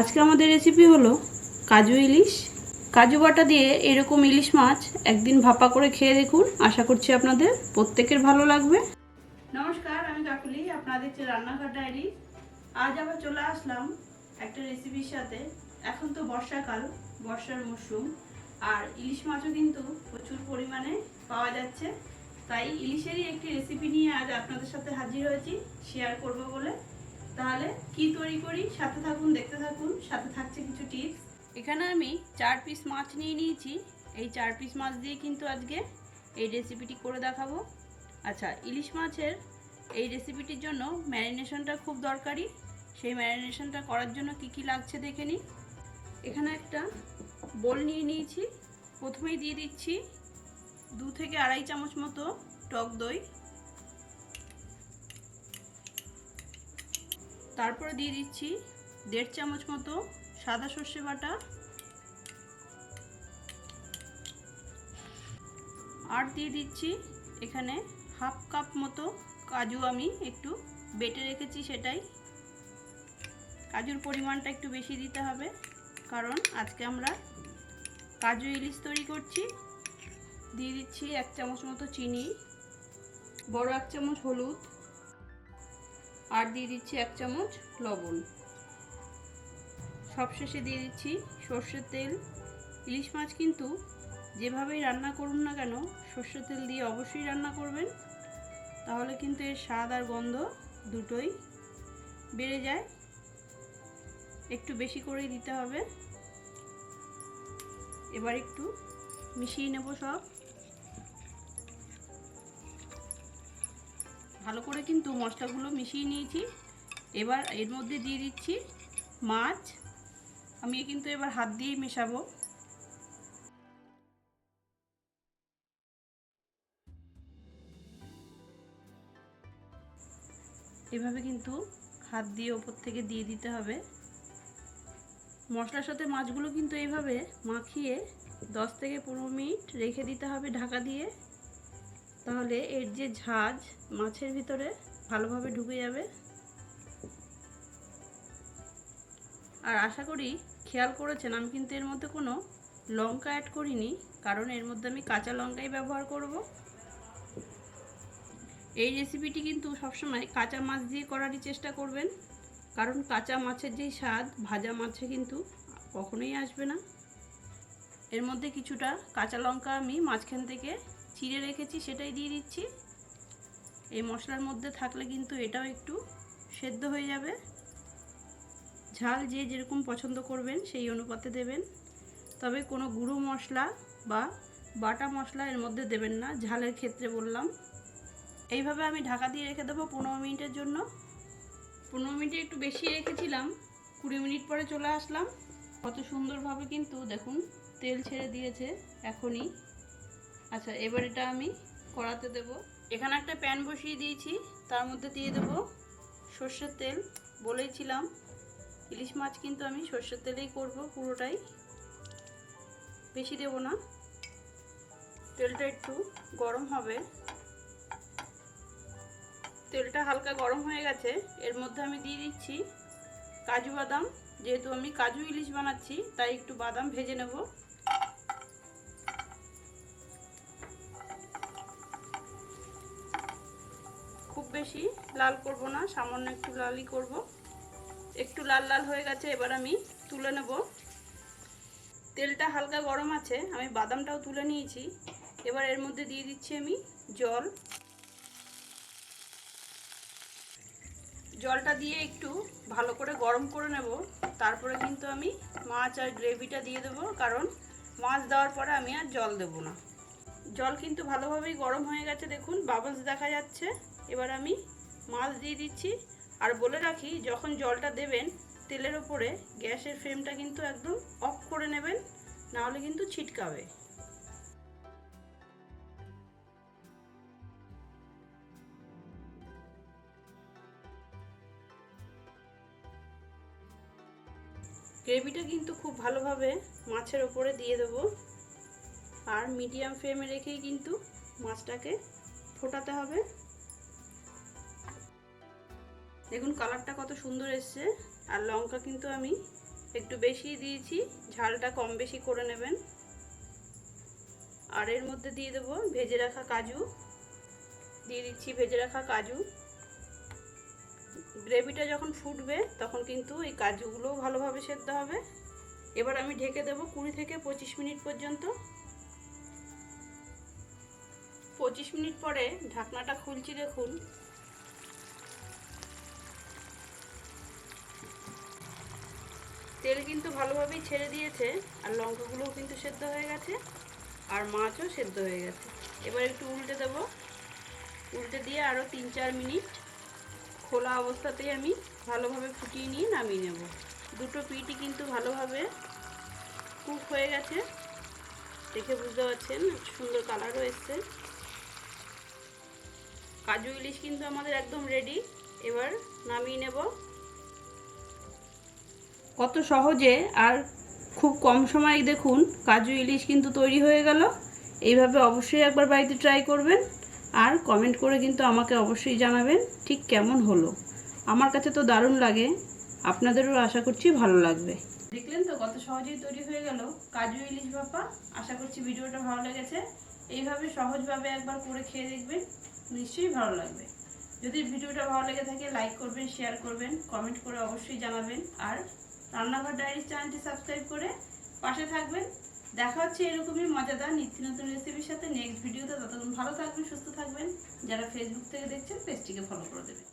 আজকে আমাদের রেসিপি হলো কাজু ইলিশ। কাজু বাটা দিয়ে এরকম ইলিশ মাছ একদিন ভাপা করে খেয়ে দেখুন। আশা করছি আপনাদের প্রত্যেকের ভালো লাগবে। নমস্কার, আমি কাকুলি, আপনাদের দেখছি রান্নাঘর ডায়েরি। আজ আবার চলে আসলাম একটা রেসিপির সাথে। এখন তো বর্ষাকাল, বর্ষার মরশুম, আর ইলিশ মাছও কিন্তু প্রচুর পরিমাণে পাওয়া যাচ্ছে। তাই ইলিশেরই একটি রেসিপি নিয়ে আজ আপনাদের সাথে হাজির হয়েছি। শেয়ার করব বলে। তাহলে কি তৈরি করি? সাথে থাকুন, দেখতে থাকুন, সাথে থাকছে কিছু টিপস এখানে আমি চার পিস মাছ নিয়ে নিয়েছি। এই চার পিস মাছ দিয়ে কিন্তু আজকে এই রেসিপিটি করে দেখাবো। আচ্ছা ইলিশ মাছের এই রেসিপিটির জন্য ম্যারিনেশনটা খুব দরকারি। সেই ম্যারিনেশনটা করার জন্য কি কি লাগছে দেখে নিই। এখানে একটা বোল নিয়ে নিয়েছি। প্রথমেই দিয়ে দিচ্ছি দু থেকে আড়াই চামচ মতো টক দই। তারপরে দিয়ে দিচ্ছি দেড় চামচ মতো সাদা সর্ষে বাটা, আর দিয়ে দিচ্ছি এখানে হাফ কাপ মতো কাজু আমি একটু বেটে রেখেছি সেটাই। কাজুর পরিমাণটা একটু বেশি দিতে হবে, কারণ আজকে আমরা কাজু ইলিশ তৈরি করছি। দিয়ে দিচ্ছি এক চামচ মতো চিনি, বড় এক চামচ হলুদ আর দিয়ে দিচ্ছি এক চামচ লবণ। সবশেষে দিয়ে দিচ্ছি সর্ষের তেল। ইলিশ মাছ কিন্তু যেভাবেই রান্না করুন না কেন, সর্ষের তেল দিয়ে অবশ্যই রান্না করবেন। তাহলে কিন্তু এর স্বাদ আর গন্ধ দুটোই বেড়ে যায়। একটু বেশি করেই দিতে হবে। এবার একটু মিশিয়ে নেব সব। ভালো করে কিন্তু মশলাগুলো মিশিয়ে নিয়েছি। এবার এর মধ্যে দিয়ে দিচ্ছি মাছ। আমি কিন্তু এবার হাত দিয়েই মেশাবো। এভাবে কিন্তু হাত দিয়ে ওপর থেকে দিয়ে দিতে হবে। মশলার সাথে মাছগুলো কিন্তু এইভাবে মাখিয়ে দশ থেকে পনেরো মিনিট রেখে দিতে হবে ঢাকা দিয়ে। তাহলে এর যে ঝাঁজ মাছের ভিতরে ভালোভাবে ঢুকে যাবে। আর আশা করি খেয়াল করেছেন, আমি কিন্তু এর মধ্যে কোনো লঙ্কা অ্যাড করিনি, কারণ এর মধ্যে আমি কাঁচা লঙ্কাই ব্যবহার করব। এই রেসিপিটি কিন্তু সবসময় কাঁচা মাছ দিয়ে করারই চেষ্টা করবেন, কারণ কাঁচা মাছের যেই স্বাদ, ভাজা মাছে কিন্তু কখনোই আসবে না। এর মধ্যে কিছুটা কাঁচা লঙ্কা আমি মাঝখান থেকে চিড়ে রেখেছি, সেটাই দিয়ে দিচ্ছি। এই মশলার মধ্যে থাকলে কিন্তু এটাও একটু সেদ্ধ হয়ে যাবে। ঝাল যে যেরকম পছন্দ করবেন, সেই অনুপাতে দেবেন। তবে কোনো গুঁড়ো মশলা বা বাটা মশলা এর মধ্যে দেবেন না, ঝালের ক্ষেত্রে বললাম। এইভাবে আমি ঢাকা দিয়ে রেখে দেবো পনেরো মিনিটের জন্য। পনেরো মিনিটে একটু বেশি রেখেছিলাম, কুড়ি মিনিট পরে চলে আসলাম। কত সুন্দরভাবে কিন্তু দেখুন, তেল ছেড়ে দিয়েছে এখনই। আচ্ছা এবার এটা আমি কড়াতে দেব। এখানে একটা প্যান বসিয়ে দিয়েছি, তার মধ্যে দিয়ে দেব সর্ষের তেল। বলেইছিলাম, ইলিশ মাছ কিন্তু আমি সর্ষের তেলেই করব পুরোটাই। বেশি দেব না। তেলটা একটু গরম হবে। তেলটা হালকা গরম হয়ে গেছে। এর মধ্যে আমি দিয়ে দিচ্ছি কাজু বাদাম। যেহেতু আমি কাজু ইলিশ বানাচ্ছি, তাই একটু বাদাম ভেজে নেব। বেশি লাল করব না, সামান্য একটু লালই করব। একটু লাল লাল হয়ে গেছে, এবার আমি তুলে নেব। তেলটা হালকা গরম আছে, আমি বাদামটাও তুলে নিয়েছি। এবার এর মধ্যে দিয়ে দিচ্ছি আমি জল। জলটা দিয়ে একটু ভালো করে গরম করে নেব। তারপরে কিন্তু আমি মাছ আর গ্রেভিটা দিয়ে দেবো, কারণ মাছ দেওয়ার পরে আমি আর জল দেব না। জল কিন্তু ভালোভাবেই গরম হয়ে গেছে, দেখুন, বাবলস দেখা যাচ্ছে। এবার আমি মাছ দিয়ে দিচ্ছি। আর বলে রাখি, যখন জলটা দেবেন তেলের ওপরে, গ্যাসের ফ্লেমটা কিন্তু একদম অফ করে নেবেন, নাহলে কিন্তু ছিটকাবে। গ্রেভিটা কিন্তু খুব ভালোভাবে মাছের ওপরে দিয়ে দেবো। আর মিডিয়াম ফ্লেমে রেখেই কিন্তু মাছটাকে ফোটাতে হবে। দেখুন কালারটা কত সুন্দর এসছে। আর লঙ্কা কিন্তু আমি একটু বেশি দিয়েছি, ঝালটা কম বেশি করে নেবেন। আর এর মধ্যে দিয়ে দেবো ভেজে রাখা কাজু। দিয়ে দিচ্ছি ভেজে রাখা কাজু। গ্রেভিটা যখন ফুটবে তখন কিন্তু এই কাজুগুলোও ভালোভাবে সেদ্ধ হবে। এবার আমি ঢেকে দেবো কুড়ি থেকে পঁচিশ মিনিট পর্যন্ত। পঁচিশ মিনিট পরে ঢাকনাটা খুলছি দেখুন। ভালোভাবেই ছেড়ে দিয়েছে, আর লঙ্কাগুলোও কিন্তু সেদ্ধ হয়ে গেছে, আর মাছও সেদ্ধ হয়ে গেছে। এবার একটু উল্টে দেব। উল্টে দিয়ে আরও তিন চার মিনিট খোলা অবস্থাতেই আমি ভালোভাবে ফুটিয়ে নিয়ে নামিয়ে নেব। দুটো পিঠই কিন্তু ভালোভাবে কুক হয়ে গেছে। দেখে বুঝতে পারছেন, সুন্দর কালারও এসছে। কাজু ইলিশ কিন্তু আমাদের একদম রেডি এবার নামিয়ে নেব। কত সহজে আর খুব কম সময় দেখুন কাজু ইলিশ কিন্তু তৈরি হয়ে গেল। এইভাবে অবশ্যই একবার বাড়িতে ট্রাই করবেন আর কমেন্ট করে কিন্তু আমাকে অবশ্যই জানাবেন ঠিক কেমন হলো। আমার কাছে তো দারুণ লাগে, আপনাদেরও আশা করছি ভালো লাগবে। দেখলেন তো কত সহজেই তৈরি হয়ে গেল কাজু ইলিশ ভাপা, আশা করছি ভিডিওটা ভালো লেগেছে। এইভাবে সহজভাবে একবার করে খেয়ে দেখবেন, নিশ্চয়ই ভালো লাগবে। যদি ভিডিওটা ভালো লেগে থাকে লাইক করবেন শেয়ার করবেন কমেন্ট করে অবশ্যই জানাবেন। আর রান্নাঘর ডায়েরি চ্যানেলটি সাবস্ক্রাইব করে পাশে থাকবেন। দেখা হচ্ছে এরকমই মজাদার নিত্য নতুন রেসিপির সাথে নেক্সট ভিডিওতে ততক্ষণ ভালো থাকবেন, সুস্থ থাকবেন। যারা ফেসবুক থেকে দেখছেন পেজটিকে ফলো করে দেবেন।